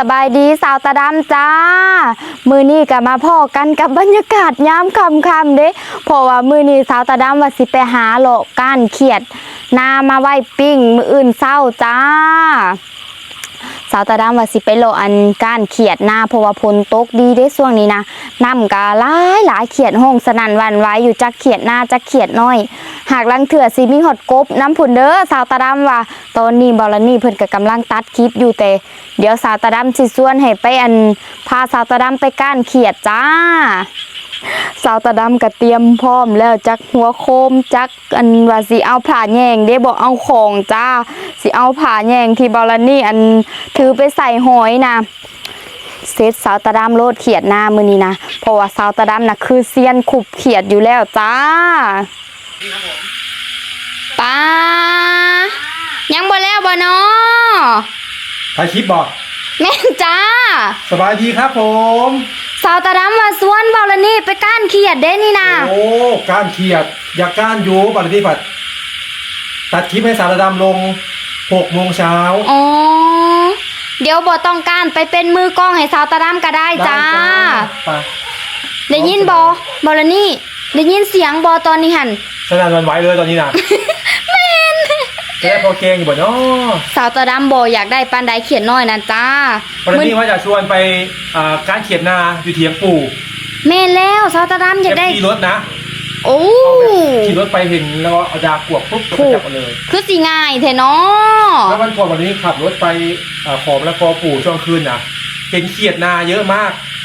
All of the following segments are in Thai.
สบายดีสาวตาดำจ้า มือนี่กับมาพ่อกันกับบรรยากาศยามค่ำเด้เพราะว่ามือนี่สาวตาดำว่าสิไปหาโลกก้านเขียดนามาไว้ปิ้งมืออื่นเศร้าจ้า สาวตาดำว่าสิไปโลอันก้านเขียดหน้าเพราะว่าพลตกดีได้ช่วงนี้นะน้ำกาหลายหลายเขียดห้องสนั่นวันไว้อยู่จักเขียดหน้าจักเขียดน้อย หากลังเถื่อสิมีหดกบน้ำผุนเด้อสาวตาดำว่าตอนนี้บอลนี่เพิ่นก็กำลังตัดคลิปอยู่แต่ เดี๋ยวสาวตาดำสิส่วนให้ไปอันพาสาวตาดำไปก้านเขียดจ้า สาวตาดำก็เตรียมพร้อมแล้วจักหัวโคมจักอันว่าสิเอาผ่าแยงเด้บอกเอาของจ้าสิเอาผ่าแยงที่บอลนี่อันถือไปใส่หอยนะเซตสาวตาดำโลดเขียดหน้ามือนี้นะเพราะว่าสาวตาดำนะคือเซียนขุบเขียดอยู่แล้วจ้าป้ายังบ่แล้วบ่เนาะถ่ายคลิปบอก แม่นจ้า สบายดีครับผม สาวตาดำว่าสวนบอลนี่ไปก้านเขียดเด้นี่นะโอ้การเขียด อยากการอยู่บัตรที่ผัดตัดคลิปให้สารดำลงหกโมงเช้าอ๋อเดี๋ยวบอต้องการไปเป็นมือกล้องให้สาวตาดำก็ได้จ้า ไปได้ยินบอบอลนี่ได้ยินเสียงบอตอนนี้หันสนั่นหวันไหวเลยตอนนี้นะ จะได้พอเกงอยู่บ่เนาะสาวตาดำบออยากได้ปานใดเขียนน้อยนะจ้าวันนี้ว่าจะชวนไปอ่าการเขียดนาอยู่เทียงปู่แม่นแล้วสาวตาดำอยากได้ขี่รถนะโอ้เอาแบบขี่รถไปเห็นแล้วก็เอาดาบกวกปุ๊บก็ไปจับมาเลย คือสิง่ายเทเนาะแล้ววันก่อนวันนี้ขับรถไปอ่าขอมและกอปู่ช่วงคืนนะเห็นเขียดนาเยอะมากเ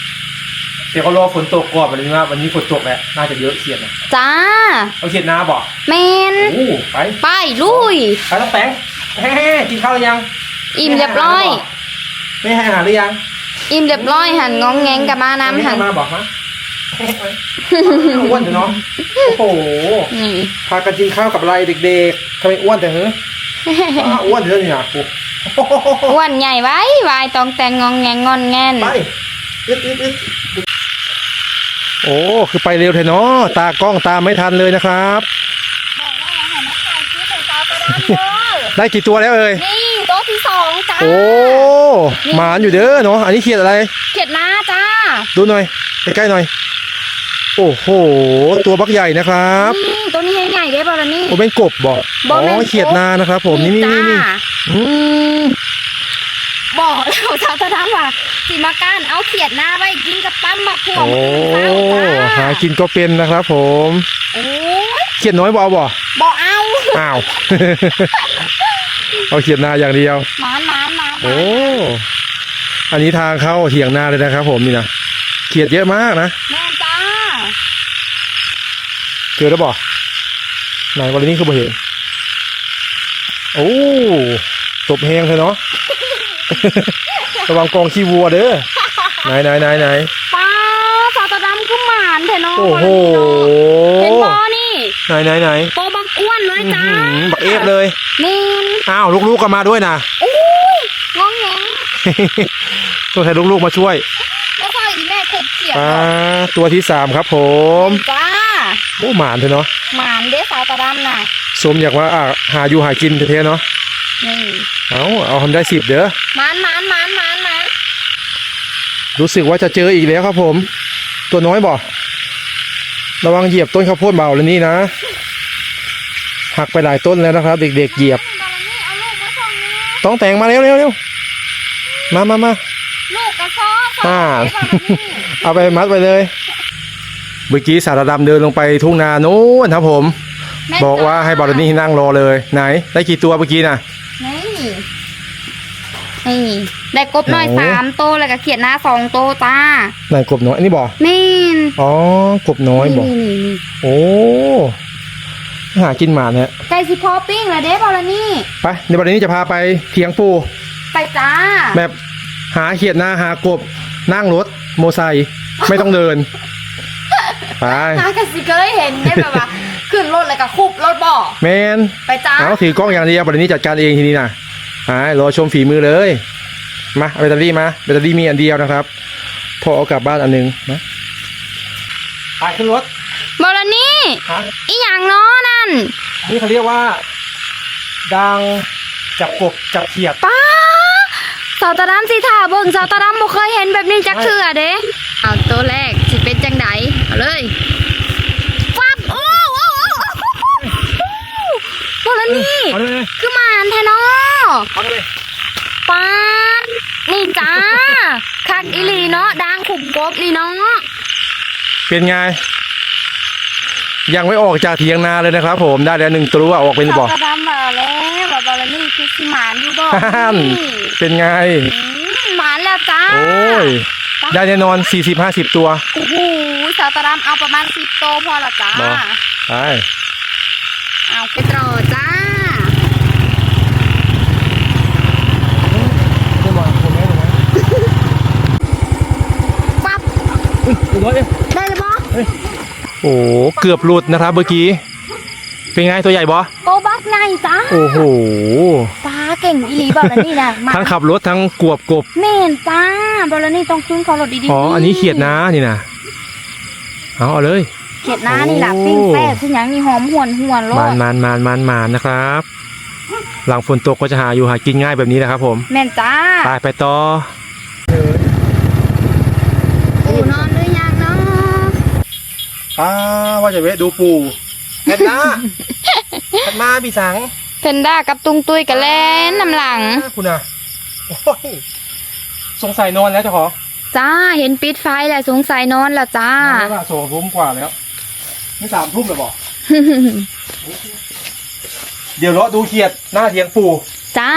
ดี๋ยวก็รอฝนตกก่อนวันนี้ว่าวันนี้ฝนตกแหละน่าจะเยอะเขียดนะจ้าเอาเขียดนาบอกแมนโอ้ไปไปลุยไปแล้วแตงแฮ่ๆกินข้าวหรือยัง อิ่มเรียบร้อย ไม่ให้อาหารหรือยัง อิ่มเรียบร้อยหันงองแงงกับมาน้ำหันไม่ให้มาบอกฮะอ้วนเถอะเนาะโอ้โหนี่พากันกินข้าวกับอะไรเด็กๆทำไมอ้วนแต่เฮ้ยอ้วนเถอะเนี่ยโอ้โหอ้วนใหญ่ไว้ไวายตองแต่งงองแงงงอนแงนไปอึดอึดอึด โอ้ คือไปเร็วเถอะเนาะตากล้องตามไม่ทันเลยนะครับ ได้กี่ตัวแล้วเอ่ย นี่โต๊ะที่สองจ้า โอ้ หมานอยู่เด้อเนาะ อันนี้เขียดอะไร เขียดหน้าจ้า ดูหน่อย ใกล้ๆหน่อย โอ้โห ตัวบักใหญ่นะครับนี่ตัวนี้ให้ใหญ่ได้ป่ะล่ะนี่ โอ้เป็นกบบอกบ่อ๋แม่นอกบเขียดนานะครับ ผม นี่นี่นี่นี่จ้าอืม บอกแล้วชาวตะดำว่าสีมาก้านเอาเขียดหน้าไว้กินกับปั้มมะพร้าวโอ้จ้าหากินก็เป็นนะครับ ผมโอ้ยเขียดน้อยบเอาบ่บอกเอาอ้าวเอาเขียดนาอย่างเดียวหมานหมานหมานโอ้อันนี้ทางเข้าเถียงนาเลยนะครับ ผมนี่นะเขียดเยอะมากนะแม่จ้าเจอแล้วบ่ไหนวันนี้คือบ่เห็นโอ้ตบแหงเลยเนาะ ระวังกองขี้วัวเด้อไหนไหนไหนไหนป้าชาวตะดำคือหมานเถอะเนาะโอ้โหเห็นบอนี่ไหนไหนไหนโตบักอ้วนเลยอื้อจ้าหือบักเอฟเลยแม่นอ้าวลูกๆก็มาด้วยนะโอ้ยงองแงงต้องให้ลูกๆมาช่วยแล้วพออีแม่ขุดเขียดอ่าตัวที่สามครับผมจ้าโอ้หมานเถอะเนาะหมานเด้สาวตะดำน่ะสมอยากว่าอ่าหาอยู่หากินเท่ๆเนาะนี่ เอาเอาทำได้สิบเด้อหมานหมานหมานหมานหมานรู้สึกว่าจะเจออีกแล้วครับผม ตัวน้อยบ่ระวังเหยียบต้นข้าวโพดเบาเลยนี่นะหักไปหลายต้นแล้วนะครับ เด็กๆเหยียบบอลนี่เอาลูกมาส่งนี่ต้องแต่งมาเร็วเร็วเร็วมามามาลูกกระซ้อสองอ่าเด้บอลนี่เอาไปมัดไปเลยเมื่อกี้สารดำเดินลงไปทุ่งนานู้นครับผมแม่บอกว่าให้บอลนี่นั่งรอเลยไหน ได้กี่ตัวเมื่อกี้น่ะ นี่นี่ ได้กบน้อยโอ้ สามโตวแล้วก็เขียดหน้าสองโตวจ้าไหนกบน้อยอันนี้บ่แม่นอ๋อกบน้อยบ่นี่นี่นี่โอ้หากินหมาเนี่ยไก่สิพอปิ้งแล้วเด้บอลนี่ไปในบอลนี้จะพาไปเถียงปูไปจ้าแบบหาเขียดหน้าหากบนั่งรถโมอไซค์ไม่ต้องเดินไปหากสิเคยเห็นได้แบบว่าขึ้นรถแล้วก็คุบรถบ่อแมนไปจ้าเอาถือกล้องอย่างเดียววันนี้จัดการเองทีนี้นะ ไปรอชมฝีมือเลย มาเอาแบตเตอรี่มาแบตเตอรี่มีอันเดียวนะครับพอเอากลับบ้านอันหนึงนะไปขึ้นรถบอลนี่ฮะอีหยังเนาะนั่นนี่เขาเรียกว่าดังจับกบจับเขียด ป้าสาวตาดำสิท่าเบิ่งสาวตาดำบ่เคยเห็นแบบนี้จักเทื่อเด้เอาตัวแรกสิเป็นจังไดเอาเลยฟับโอ้โอ้โอ้โอ้แล้วนี่เอาเลย คือหมานแท้เนาะเอาเลยปานนี่จ้าคักอีหลีเนาะดังขุบกบนี่เนาะเป็นไง ยังไม่ออกจากเถียงนาเลยนะครับ ผมได้แล้วหนึ่งตัวออกเป็นบ่สาวตาดำมาแล้วว่าบอลนี่คือสิหมานอยู่บ่ฮ่าน นี่เป็นไง อืมหมานแล้วจ้าโอ้ย ได้แน่นอน 40-50 ตัว โอ้โหสาวตาดำเอาประมาณสิบโตวพอละจ้าบ่ ไป เอาไปต่อจ้า ไม่มาคนแม่เลยนะ ปั๊บ อุ้ยตัวน้อยเองได้เลยบ่โอ้โหเกือบหลุดนะครับเมื่อกี้ เป็นไงตัวใหญ่บ่โตบักในจ้าโอ้โหปลาเก่งอีหลีบอลนี่นะมาทั้งขับรถทั้งกวบกบเมนจ้าบอลนี่ต้องขึ้นคอรถดีๆอ๋ออันนี้เขียดนะนี่นะเอาเอาเลยเขียดน้านี่ล่ะโอ้ปิ้งแป้ขึ้นยังนี่หอมหวนหวนโลมานดมานมานมานมานนะครับ หลังฝนตกก็จะหาอยู่หากินง่ายแบบนี้นะครับผม แม่นจ้าไปไปต่อ ปูนอนหรือยังเนาะ ป้าว่าจะเวะดูปูแพนด้าแพนมาพี่สังเพนด้ากับตุงตุยกับแลนนำหลัง คุณอะโอ้ยสงสัยนอนแล้วเจ้าของจ้าเห็นปิดไฟแล้วสงสัยนอนแล้วจ้านอนแล้วล่ะสองทุ่มกว่าแล้วนี่สามทุ่มแล้วบอกเดี๋ยวรอดูเขียดหน้าเทียงปูจ้า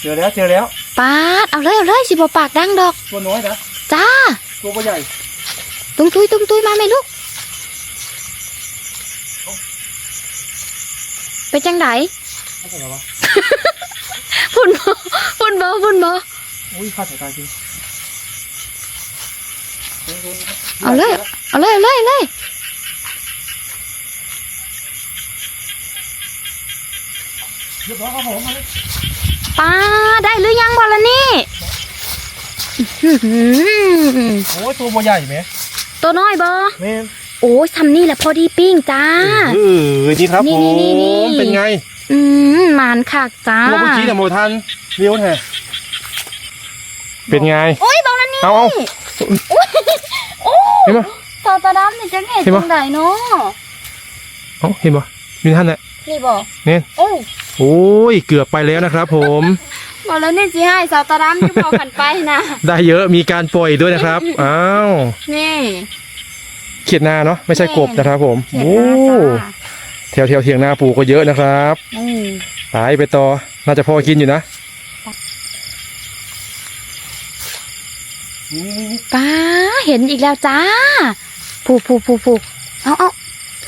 เจอแล้วเจอแล้วปาดเอาเลยเอาเลยสิบปากดังดอก ตัวน้อยนะจ้า ตัวก็ใหญ่ ตุงตุยตุงตุยมาไหมลูกเป็นจังไดไม่ใช่เหรอวะพุ่นบ่พุ่นบ่พุ่นบ่อุ้ยขาดสายตาจริงเอาเลย เอาเลยเอาเลยเอาเลยเรียบร้อยครับผมมาเลยปาได้หรือยังบอละนี่อื้อหือโอ้ยตัวบ่ใหญ่ไหม ตัวน้อยบอแม่นโอ้ยทำนี่แหละพอดีปิ้งจ้า เออนี่ครับนี่ผนี่นี่มเป็นไงอืมหมานคักจ้าตัวเมื่อกี้เนี่ยโมทันเลี้ยวแท้เป็นไง โอ้ยบอละนี่เอาเอา โอ้เห็นปะตาตาดำนี่จังเห็นเห็นปะ จังไดเนาะเอาเห็นปะมีท่านแหละ นี่บอเนี่ย โอ้โอ้ยเกือบไปแล้วนะครับผม บอละนี่สิให้สาวตาดำอยู่พอกันไปนะได้เยอะมีการปล่อยด้วยนะครับอ้าวนี่เขียดนาเนาะไม่ใช่กบนะครับ ผมเขียนโอ้หน้าจ้าแถวแถวเถียงนาปูก็เยอะนะครับอืมไปไปต่อน่าจะพอกินอยู่นะนี่นี่นี่ป้าเห็นอีกแล้วจ้าผูผูผูผูเอาเอา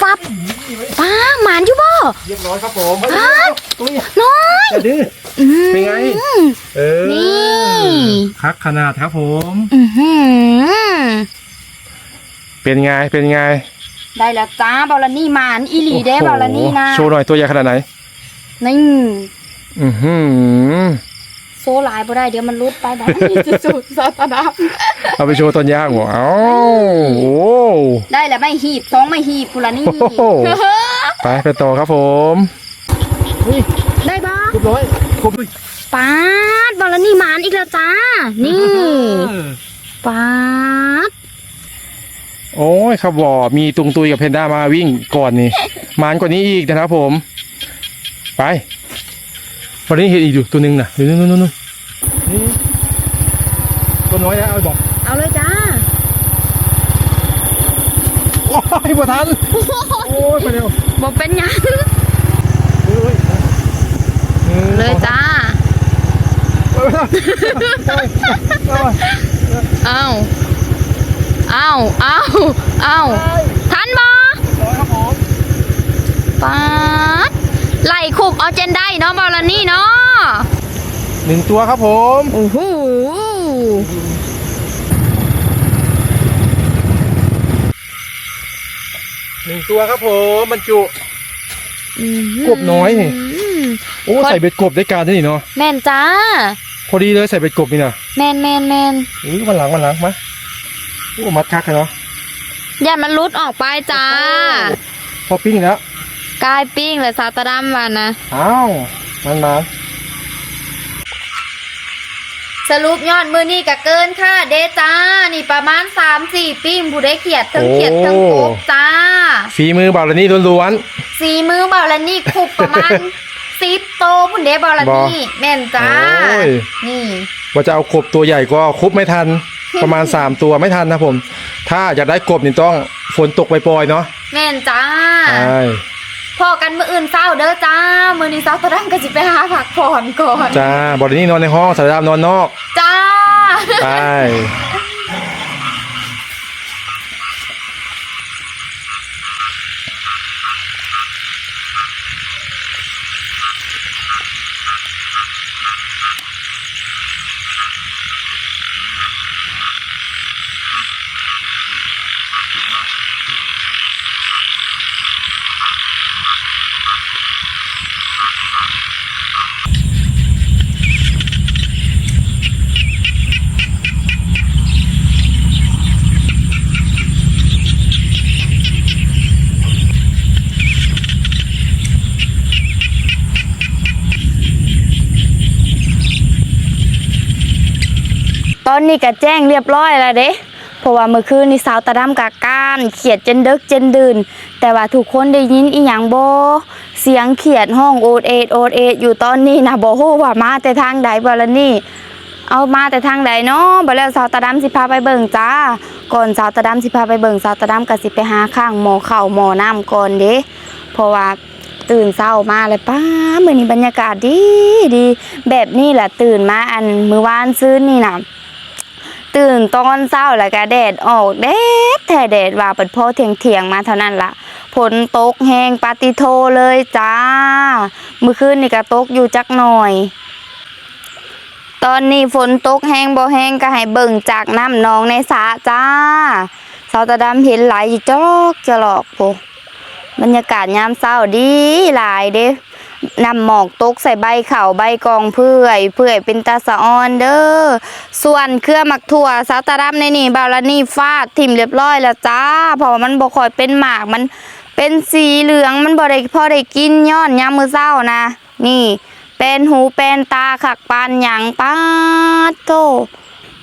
ฟับป้าหมานอยู่บ่เรียบร้อยครับผมอ้าวตัวนี้น้อยอย่าดื้ออืมเป็นไง เออ นี่คักขนาดครับผมอือหือเป็นไง เป็นไง ได้แล้วจ้าบอลนี่หมานอีหลีเด้บอลนี่นะ โชว์หน่อยตัวใหญ่ขนาดไหน นี่ อือหือ โซ่หลายบ่ได้เดี๋ยวมันรุดไปบอลนี่จะสุดสตาร์ดับเอาไปโชว์ตอนย่างหัวเอ้าโอ้ได้แล้วไม่หีบสองไม่หีบพุละนี่โอ้โหไปไปต่อครับผมได้บ่เรียบร้อยครบเลยป้าดบอลนี่หมานอีกแล้วจ้า นี่ป้าดโอ้ยครับวอมีตุงตุยกับเพนด้ามาวิ่งก่อนนี่มานกว่านี้อีกนะครับผม ไป วันนี้เห็นอีกอยู่ตัวหนึ่งน่ะอยู่นู่นนู่นนู่นนี่ตัวน้อยนะเอาไปบอกเอาเลยจ้า โอ้ยบ่ทันโอ้ยไปเร็วบอกเป็นหยังเฮ้ยเฮ้ยเลยจ้าเฮ้ยเฮ้ยเฮ้ยเอาเอาเอาเอาทันบอร้อยครับผมป๊าด ไล่คุบเอาเจนได้เนาะบอลนี่เนาะหนึ่งตัวครับผมโอ้โหหนึ่งตัวครับผมบรรจุกบน้อยนี่มโอ้ใส่เบ็ดกบได้การด้วยนี่เนาะแม่นจ้า พอดีเลยใส่เบ็ดกบนี่นะแมนแมนแมนอุ้ยวันหลังวันหลังมาโอ้มัดคักกันเนาะอย่ามันรุดออกไปจ้า พอปิ้งแล้ว กลายปิ้งเลยซาตาดัมวันนะอ้าวมันมาสรุปยอดมือนี่ก็เกินค่ะ เดจ้า นี่ประมาณ3-4ปิ้งผู้ได้เขียดทั้งเขียดทั้งกบจ้าฝีมือบ่าวละนี่ล้วนสีมือเบาละนี่คุบประมาณสิบโตพุ่นเด้เบาละนี่แม่นจ้าโอ้ยนี่ๆว่าจะเอากบตัวใหญ่ก็คุบไม่ทัน ประมาณ3ตัวไม่ทันนะผม ถ้าอยากได้กบนี่ต้องฝนตกปล่อยๆเนาะแม่นจ้าใช่ พอกันมืออื่นเศร้าเด้อจ้า มือนี้เศร้าตะดังก็สิไปหาผักผ่อนก่อน จ้าบ่าวละนี่นอนในห้องสารดามนอนนอก จ้า ไป อนนี้ก็แจ้งเรียบร้อยแล้วเด้เพราะว่าเมื่อคืนนี่สาวตะดำกะก้านเขียดจนเดึกจนดื่น แต่ว่าทุกคนได้ยินอีหยังโบเสียงเขียดห้องโอดเอดโอดเอดอยู่ตอนนี้นะบ่ฮู้ว่ามาแต่ทางใดบ่ละนี่ เอามาแต่ทางใดเนาะบ่แล้วสาวตะดำสิพาไปเบิ่งจ้า ก่อนสาวตะดำสิพาไปเบิ่งสาวตะดำก็สิไปหาข้างหมอข้าวหมอน้ำก่อนเด้เพราะว่าตื่นเช้ามาเลยป้าเมื้อนี้บรรยากาศดีดี แบบนี้แหละตื่นมาอันมือวานซื้อนี่น่ะ ตื่นตอนเช้าแล้วก็แดดออกแดดแท้แดดว่าเปิดพอเที่ยงเทียงมาเท่านั้นละฝนตกแหงปาติโทเลยจ้าเมื่อคืนนี่ก็ตกอยู่จักหน่อย ตอนนี้ฝนตกแห้งบ่แห้งก็ให้เบิ่งจากน้ำนองในสระจ้าสาวตาดำเห็นไหลอยู่จอกจะหลอกโพบรรยากาศยามเช้าดีหลายเด้ นำหมอกตกใส่ใบเข่าใบกองเพื่อยเพื่อยเป็นตาสะออนเด้อส่วนเครือหมักถั่วสาวตาดำในนี่บาลานี่ฟาดทิ่มเรียบร้อยแล้วจ้าเพราะว่ามันบ่ค่อยเป็นหมากมันเป็นสีเหลืองมันบ่ได้พอได้กินย้อนยามมื้อเช้านะ นี่เป็นหูเป็นตาขักปานหยังปาดโต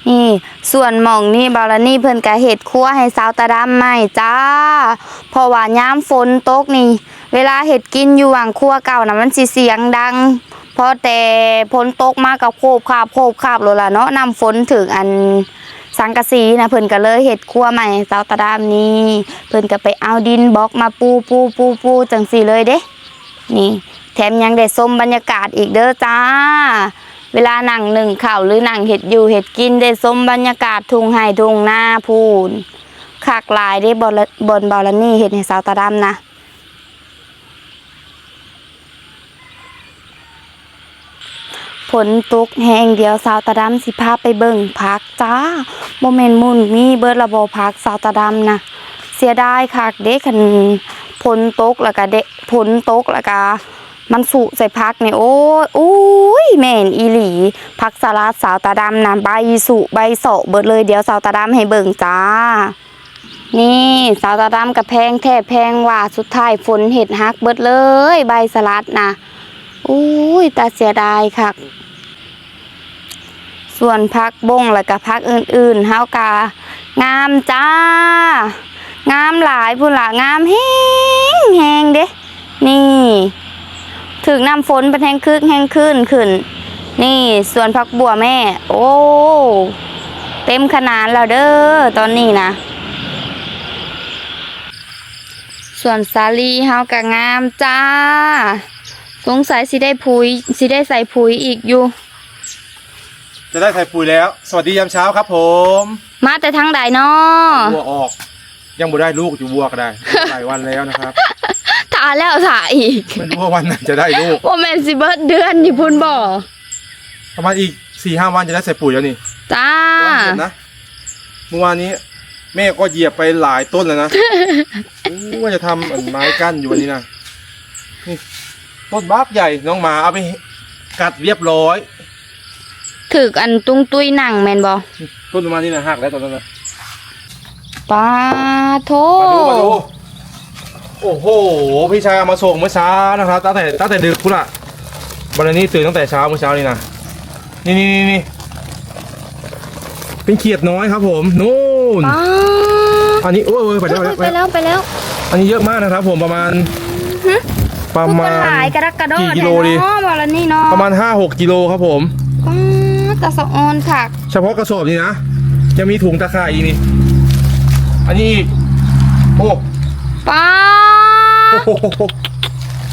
นี่ ส่วนหม่องนี่บาวลานี่เพิ่นก็เฮ็ดครัวให้สาวตาดำใหม่จ้าเพราะว่ายามฝนตกนี่ เวลาเฮ็ดกินอยู่หวังครัวเก่าน่ะมันสิเสียงดังพอแต่ฝนตกมากับโคบคาบโคบคาบโลดล่ะเนาะนำฝนถึงอันสังกะสีนะเพิ่นก็เลยเฮ็ดครัวใหม่สาวตาดามนี่เพิ่นก็ไปเอาดินบล็อกมาปูปูปูปูจังสี่เลยเด้ นี่ แถมยังได้ส้มบรรยากาศอีกเด้อจ้า เวลานั่งหนึ่งข่าวหรือนั่งเห็ดอยู่เห็ดกินได้สมบรรยากาศทุ่งไห่ทุ่งนาพูนขากลายได้บนบนบอลนี่เห็ดให้สาวตาดำนะฝนตกแห้งเดียวสาวตาดำสิพาไปเบิ่งพักจ้าโมเมนต์มุนมีเบิดระบบพักสาวตาดำนะเสียดายคักเด็กคันฝนตกแล้วก็เด็กฝนตกแล้วก็ มันสุใส่พักเนี่ยโอ้ยอุ้ยแม่นอีหลีพักสลัดสาวตาดำนะใบสุใบโสเบิดเลยเดี๋ยวสาวตาดำให้เบิ่งจ้า นี่สาวตาดำกับแพงแทบแพงว่าสุดท้ายฝนเห็ดฮักเบิดเลย ใบสลัดนะอุ้ยตาเสียดายค่ะ ส่วนพักบงแล้วก็พักอื่นๆเฮากางามจ้างามหลายพุ่นละงามแห้งแห้งเด้นี่ ถึงน้ำฝนเป็นแห้งคึกแห้งขึ้นขึ้น นี่ส่วนพักบัวแม่ โอ้ เต็มขนาดแล้วเด้อตอนนี้นะส่วนสาลีเฮากะงามจ้า สงสัยสิได้ปุ๋ยสิได้ใส่ปุ๋ยอีกอยู่ จะได้ใส่ปุ๋ยแล้ว สวัสดียามเช้าครับผม มาแต่ทางใดเนาะวัวออก ยังบ่ได้ลูกอยู่วัวก็ได้หลายวันแล้วนะครับถ่าแล้วถ่าอีกไม่รู้ว่าวันไหนจะได้ลูกว่าแม่นสิเบิดเดือนนี่พุ่นบ่ประมาณอีกสี่ห้าวันจะได้ใส่ปุ๋ยแล้วนี่จ้าวันเห็นนะเมื่อวานนี้ แม่ก็เหยียบไปหลายต้นแล้วนะอู้ว่าจะทำอันไม้กั้นอยู่วันนี้นะนี่ต้นบักใหญ่น้องหมาเอาไปกัดเรียบร้อยถึกอันตุ้งตุ้ยหนังแม่นบ่ต้นประมาณนี้นะหักแล้วตอนนั้นนะปาโทมาดูมาดู โอ้โห พี่ชายเอามาส่งเมื่อเช้านะครับ ตั้งแต่ตั้งแต่ดึกคุณอะวันนี้ตื่นตั้งแต่เช้าเมื่อเช้านี่นะนี่นี่นี่นี่เป็นเขียดน้อยครับผมนู่นป้าอันนี้โอ้ยโอ้ยไปแล้วไปแล้วไปแล้วอันนี้เยอะมากนะครับ ผมประมาณประคือมามันณหลายกระดักกระโดดกี่กิโลดีเนาะบอลนี่เนาะประมาณห้าหกกิโลครับผม ป้าตาสะออนค่ะเฉพาะกระสอบนี้นะจะมีถุงตะข่ายอีกนี่ อันนี้อีกโอ้ป้าโห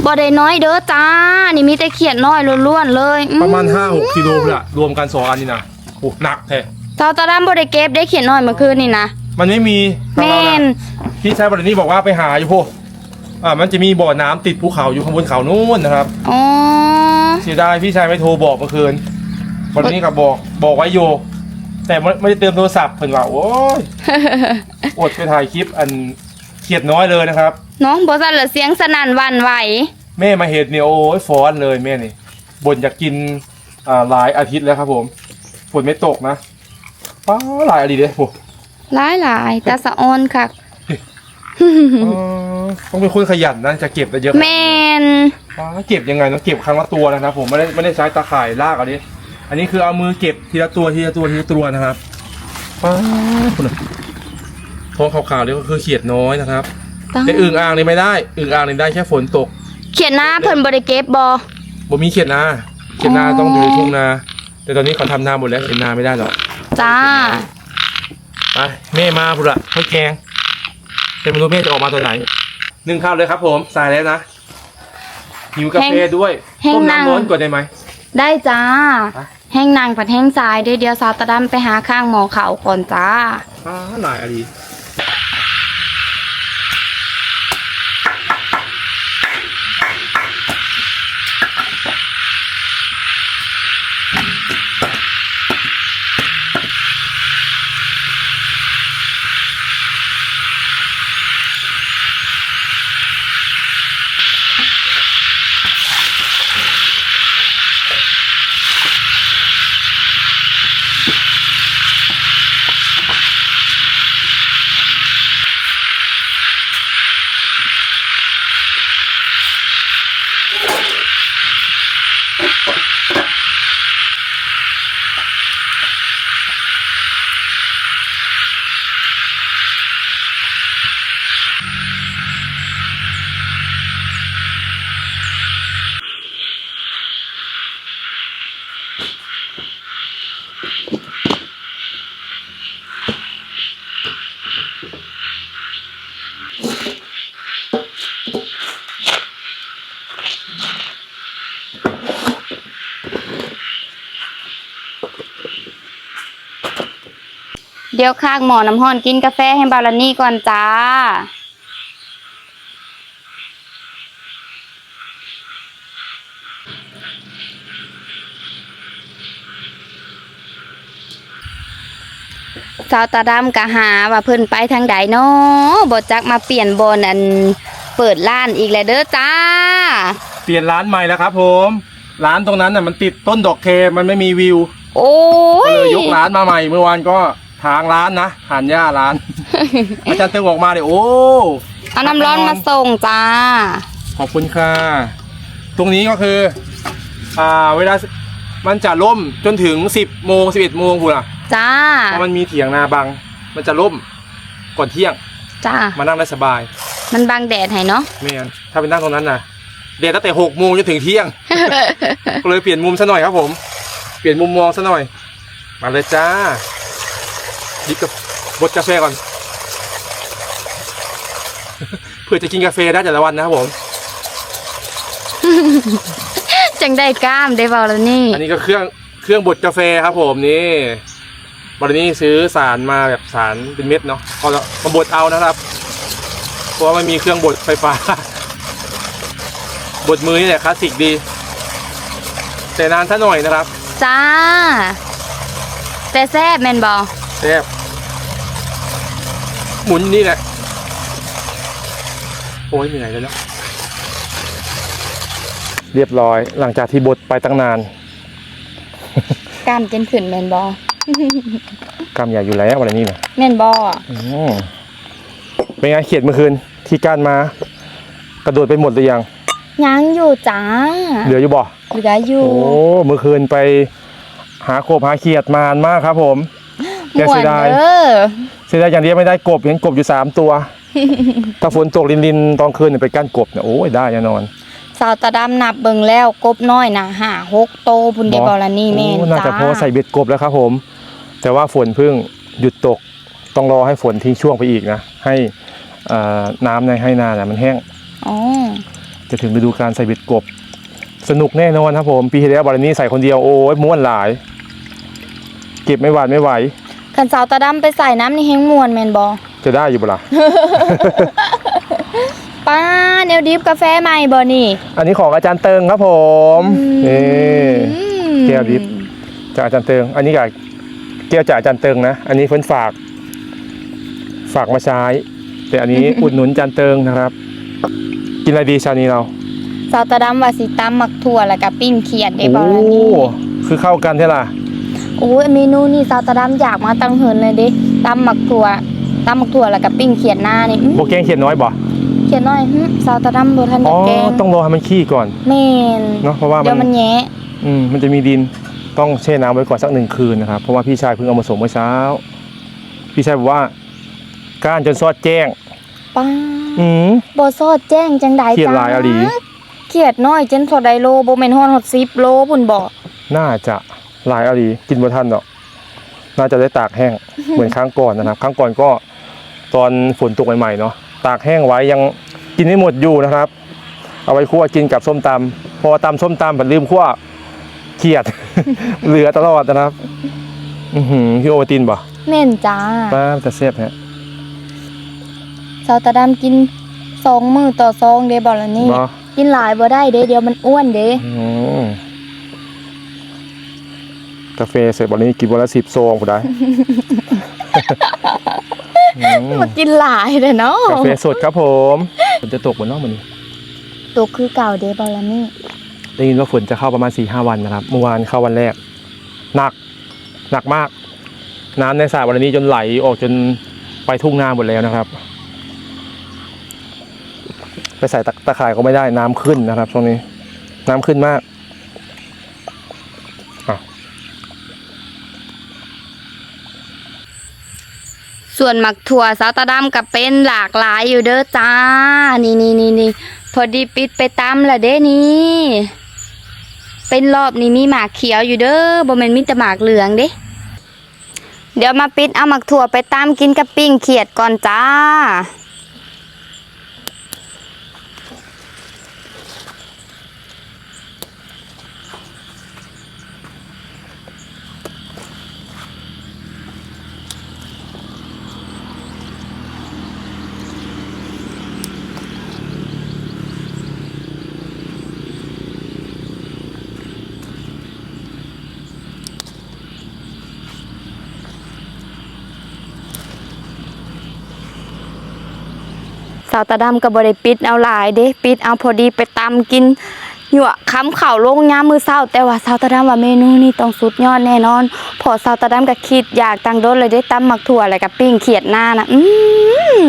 บอได้น้อยเด้อจ้า นี่มีแต่เขียดน้อยล้วนๆเลยอืประมาณห้าหกกิโลเลยอะรวมกันสองอันนี่นะโอ้หนักแท้เจ้าตาดำบอได้เก็บได้เขียดน้อยเมื่อคืนนี่นะมันไม่มีทางแมเรานนะพี่ชายบรินี้บอกว่าไปหาอยู่พวกอ่ามันจะมีบ่อน้ำติดภูเขาอยู่ข้างบนเขานู่นนะครับ อ๋อเสียดายพี่ชายไม่โทรบอกเมื่อคืนบรินี้กับบอกบอกไว้โย แต่ไม่ไม่ได้เติมโทรศัพท์เพิ่นว่าโอ้ยอดไปถ่ายคลิปอันเขียดน้อยเลยนะครับ น้องบอสันเหลือเสียงสนั่นหวันไหวแม่มาเห็ดเนี่ยโอ้ยฟ้อนเลยแม่นี่บ่นอยากกินอ่าหลายอาทิตย์แล้วครับผมฝนไม่ตกนะป้าหลายอาทิตย์เลยโอ้หลายหลายๆตาสะออนค่ะอ๋อต้องเป็นคนขยันนะจะเก็บได้เยอะแมนป้าเก็บยังไงต้องเก็บครั้งละตัวนะครับผมไม่ได้ไม่ได้ใช้ตาข่ายลากอันนี้อันนี้คือเอามือเก็บทีละตัวทีละตัวทีละตัวนะครับป้าคุณน่ะท้องขาวๆนี่ก็คือเขียดน้อยนะครับ ต้องแต่อึ่งอ่างนี่ไม่ได้อึ่งอ่างนี่ได้แค่ฝนตกเขียนหน้าเพิ่นบริเก็บบอ บ่มีเขียดนาเขียดนาอ๋อต้องอยู่ในทุ่งนา แต่ตอนนี้เขาทำนาหมดแล้วเขียดนาไม่ได้หรอกจ้า ไปแม่มาพุ่นละข้าวแกงแต่ไม่รู้แม่จะออกมาตอนไหนนึ่งข้าวเลยครับ ผมใส่แล้วนะหิวกาแฟด้วยแห้งต้มนั่งน้ำร้อนก่อนได้ไหม ได้จ้าไปแห้งนางผัดแห้งทรายเดี๋ยวเดี๋ยวสาวตาดำไปหาข้างหมอเขาก่อนจ้าอ่าหลายอะไดี๋ยวข้างหมอน้ำห้อนกินกาแฟให้บาลานี่ก่อนจ้า สาวตาดำกะหาว่าเพิ่นไปทางใดเนาะบ่จักมาเปลี่ยนบนอันเปิดร้านอีกแล้วเด้อจ้า เปลี่ยนร้านใหม่แล้วครับผม ร้านตรงนั้นน่ะมันติดต้นดอกเคมันไม่มีวิวโอ้ก็ย เลยยกร้านมาใหม่เมื่อวานก็ ทางร้านนะหานหญ้าร้าน อาจารย์เติมออกมาเนี่ยโอ้ เอาน้ำร้อนมาส่งจ้า ขอบคุณค่ะ ตรงนี้ก็คือ อ่า เวลามันจะล่มจนถึง 10โมง11โมงพูดอะจ้า เพราะมันมีเถียงนาบัง มันจะล่มก่อนเที่ยง จ้า มานั่งได้สบายมันบังแดดให้เนาะ ไม่งั้นถ้าไปนั่งตรงนั้นนะเดี๋ยวตั้งแต่6โมงจนถึงเที่ยง ก็เลยเปลี่ยนมุมซะหน่อยครับผม เปลี่ยนมุมมองซะหน่อย มาเลยจ้า หยิบกับบดกาแฟก่อน เพื่อจะกินกาแฟได้แต่ละวันนะครับผม จังได้กล้ามได้เบาแล้วนี่ อันนี้ก็เครื่องเครื่องบดกาแฟครับผมนี่บรินี้ซื้อสารมาแบบสารเป็นเม็ดเนาะก็มาบดเอานะครับ เพราะว่ามันมีเครื่องบดไฟฟ้า บดมือนี่แหละคลาสสิกดี แต่นานซะหน่อยนะครับ จ้า แต่แซ่บแมนบอ แซ่บหมุนนี่แหละ โอ้ยเหนื่อยแล้วเนอะเรียบร้อย หลังจากที่บดไปตั้งนานกล้ามเจนขึ้นแมนบอกำใหญ่อยู่แล้ววันนี้นะแมนบออืมเป็นไงเขียดเมื่อคืนที่ก้านมา กระโดดไปหมดหรือยังยังอยู่จ้าเหลืออยู่บ่เหลืออยู่โอ้เมื่อคืนไปหาโคบหาเขียดมานมากครับผม แกม่วเสีนยดายเด้อเสียดายอย่างเดียวไม่ได้กบเห็นกบอยู่สามตัว ถ้าฝนตกลินๆตอนคืนเนี่ยไปกั้นกบเนี่ยโอ้ยได้แน่นอน สาวตาดำนับเบิ่งแล้วกบน้อยนะห้าหกโตพุ่นเดบอลนี่แม่นโอ้น่าจ้าจะพอใส่เบ็ดกบแล้วครับผม แต่ว่าฝนเพิ่งหยุดตกต้องรอให้ฝนทิ้งช่วงไปอีกนะ ให้เอ่อน้ำในให้นาเนี่ยมันแห้ง อ๋อจะถึงฤดูการใส่เบ็ดกบ สนุกแน่นอนครับผม ปีที่แล้วบารานี่ใส่คนเดียวโอ้ยม้วนหลาย เก็บไม่หวาดไม่ไหว คันสาวตาดำไปใส่น้ำนี่แห้งม่วนแม่นบ่จะได้อยู่เปล่าป้าแนวดิฟกาแฟใหม่บ่นี่ อันนี้ของอาจารย์เติงครับผมนี่อืมแก้วดิฟ จากอาจารย์เติง อันนี้กับแก้วจากอาจารย์เติงนะ อันนี้เพิ่นฝาก ฝากมาใช้ แต่อันนี้อุดหนุนอาจารย์เติงนะครับ กินอะไรดีเชาวนี้เรา สาวตาดำว่าสิตำมักถั่วแล้วก็ปิ้งเขียดเดบอลนี่โอ้คือเข้ากันใช่ล่ะ โอ้ยเมนูนี่สาวตาดำอยากมาตั้งเหินเลยเด้ตำมักถั่วตำมักถั่วแล้วก็ปิ้งเขียดหน้านี่อื้อโบแกงเขียนน้อยบ่เขียดน้อยหึสาวตาดำบ่ทันอ๋ได้อแกงต้องรอให้มันขี้ก่อนแม่นเนาะเพราะว่าเดี๋ยวมัมันนแยะอืมมันจะมีดินต้องแช่น้ำไว้ก่อนสักหนึ่งคืนนะครับเพราะว่าพี่ชายเพิ่งเอามาส่งเมื่อเช้า พี่ชายบอกว่าก้านจนซอดแจ้งป้าอืมบ่ซอดแจ้งจังใดเขียดจ้าหลายอะหลีเขียดน้อยจนเท่าใดโลบ่แม่นฮอดฮอด10โลพุ่นบ่น่าจะห ลายเอาดีกินบ่ทันหรอกน่าจะได้ตากแห้งเหมือนครั้งก่อนนะครับ ครั้งก่อนก็ตอนฝนตกใหม่ๆเนาะตากแห้งไว้ยังกินไม่หมดอยู่นะครับ เอาไว้คั่วกินกับส้มตำพอตำส้มตำผมลืมคั่วเขียด เหลือตลอดนะครับ อือหือพี่โอวัลตินบ่แม่นจ้าป้าจะเสียบฮะสาวตาดำกินสองมื้อต่อซองเด้บ่ล่ะนี่เนาะกินหลายบ่ได้เด้เดี๋ยวมันอ้วนเด้อืม กาแฟเสร็จวันนี้กินวันละสิบซองกูได้อืมมากินหลายเด้อเนาะกาแฟสดครับผมฝนจะตกบนนอกมันนี้ตกคือเก่าเด้บ่ล่ะนี่ได้ยินว่าฝนจะเข้าประมาณ4ี่ห้าวันนะครับเมื่อวานเข้าวันแรกหนักหนักมาก น้ำในสระวันนี้จนไหลออกจนไปทุ่งนาหมดแล้วนะครับ ไปใส่ตะตะข่ายก็ไม่ได้น้ำขึ้นนะครับช่วงนี้ น้ำขึ้นมาก ส่วนหมักถั่วสาวตาดำก็เป็นหลากหลายอยู่เด้อจ้า นี่นี่นี่นี่พอดีปิดไปตามละเด้นี่ เป็นรอบนี้มีหมากเขียวอยู่เด้อบ่แม่นมีแต่หมากเหลืองเด้ เดี๋ยวมาปิดเอาหมักถั่วไปตามกินกับปิ้งเขียดก่อนจ้า สาวตาดำก็บ่ได้ปิดเอาหลายเด้ปิดเอาพอดีไปตำกินหยั่วค้ำเข่าวลงยามมือเศร้า แต่ว่าสาวตาดำว่าเมนูนี้ต้องสุดยอดแน่นอน พอสาวตาดำก็คิดอยากตั้งโดนเลยได้ตำหมักถั่วอะไรกับปิ้งเขียดหน้านะอืม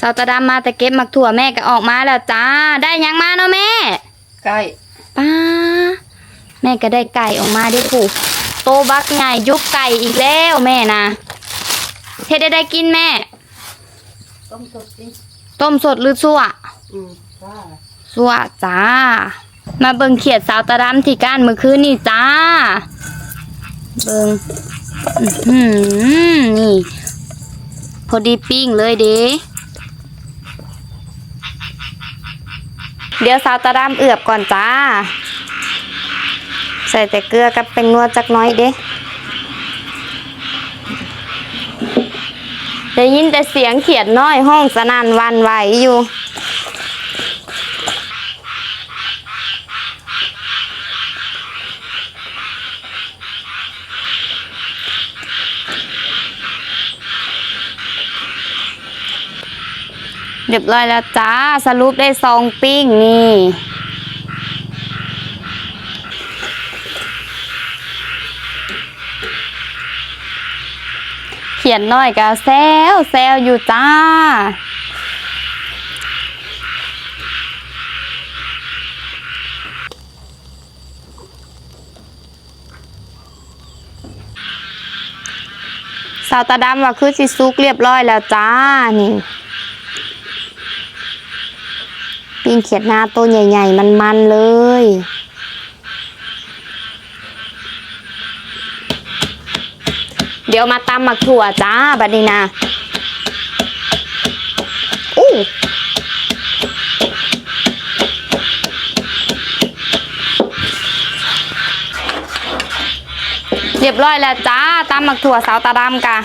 สาวตาดำมาแต่เก็บหมักถั่วแม่ก็ออกมาแล้วจ้า ได้หยังมาเนาะแม่ใกล้ป้าแม่ก็ได้ไก่ออกมาได้ผูกโตบักใหญ่ยุบไก่อีกแล้วแม่นะเฮ็ดได้ได้กินแม่ต้มสดสิ ต้มสดหรือซั่วอืมจ้าซั่วจ้า มาเบิ่งเขียดสาวตาดำที่ก้านเมื่อคืนนี่จ้า เบิ่งอื้อนี่ พอดีปิ้งเลยเด้เดี๋ยวสาวตาดำเอือบก่อนจ้า ใส่แต่เกลือกับเป็นนัวจักน้อยเด้ ได้ยินแต่เสียงเขียดน้อยห้องสนั่นวันไหวอยู่ เรียบร้อยแล้วจ้า สรุปได้ซองปิ้งนี่ ขียนน้อยก็แซวแซวอยู่จ้ามาวตาดำว่าคือสิซุกเรียบร้อยแล้วจ้า นี่ปิ้งเขียดหน้าตัวใหญ่ ๆ มัน ๆ เลย ดี๋ยวมาตำหมักถั่วจ้าบัดนี้นะอู้เรียบร้อยแล้วจ้าตำหมักถั่วสาวตาดำกะ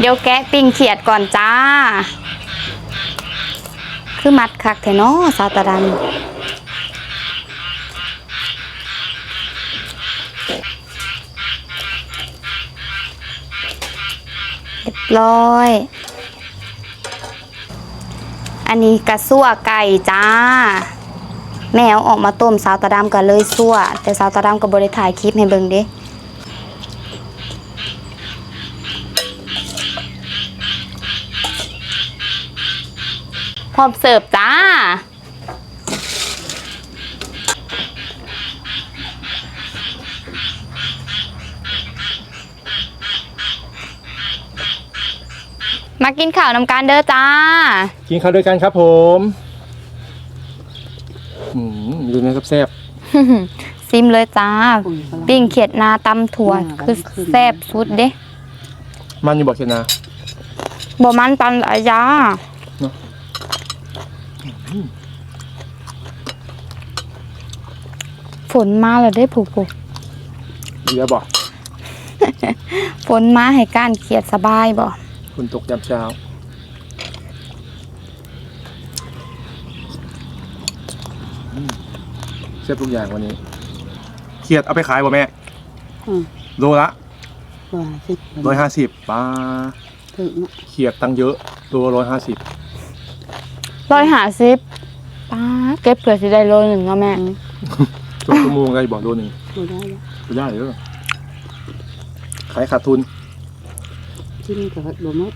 เดี๋ยวแกะปิ้งเขียดก่อนจ้า คือมัดคักแท้เนาะสาตาดันเรียบร้อย อันนี้กระซั่วไก่จ้า แมวออกมาต้มสาวตาดำก็เลยซั่ว แต่สาวตาดำก็บริถ่ายคลิปให้เบิ่งเด้ พร้อมเสิร์ฟจ้า มากินข้าวนำกันเด้อจ้า กินข้าวด้วยกันครับผมอืมดูนะครับแซ่บซิมเลยจ้าปุ๋ยกำลังปิ้งเขียดนาตำถั่วอืมคือขึ้นแซ่บสุดเด้ มันอยู่บอกเชนะบ่มันปันอายาเนอะ ฝนมาแล้วได้ผูกผูกเรือบอกฝนมาให้ก้านเขียดสบายบ่คุณตกยามเช้าอืมแซ่บทุกอย่างวันนี้เขียดเอาไปขายบ่แม่อืม โลละว่าสิร้อยห้าสิบปลาถึงน่ะเขียดตังเยอะตัวร้อยห้าสิบ ร้อยหาสิบป้าเก็บเผื่อสิได้โลหนึ่งเนาะแม่ ตัวชั่วโมงได้บอกโลหนึ่งบ่ได้แล้วไม่ได้เด้อขายขาดทุนที่นี่ก็บ่หมด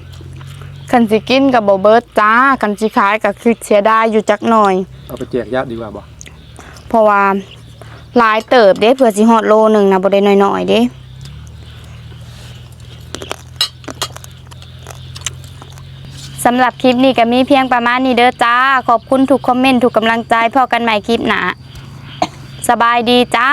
คันสิกินกับบ่เบิดจ้า คันสิขายก็คือเสียดายอยู่จักหน่อย เอาไปแจกญาติดีกว่าบ่เพราะว่าหลายเติบเด้เผื่อสิฮอดโลหนึ่งนะบ่ได้น้อยๆเด้ำหรับคลิปนี้ก็มีเพียงประมาณนี้เด้อจ้า ขอบคุณทุกคอมเมนต์ทุกกำลังใจพอกันใหม่คลิปหนาสบายดีจ้า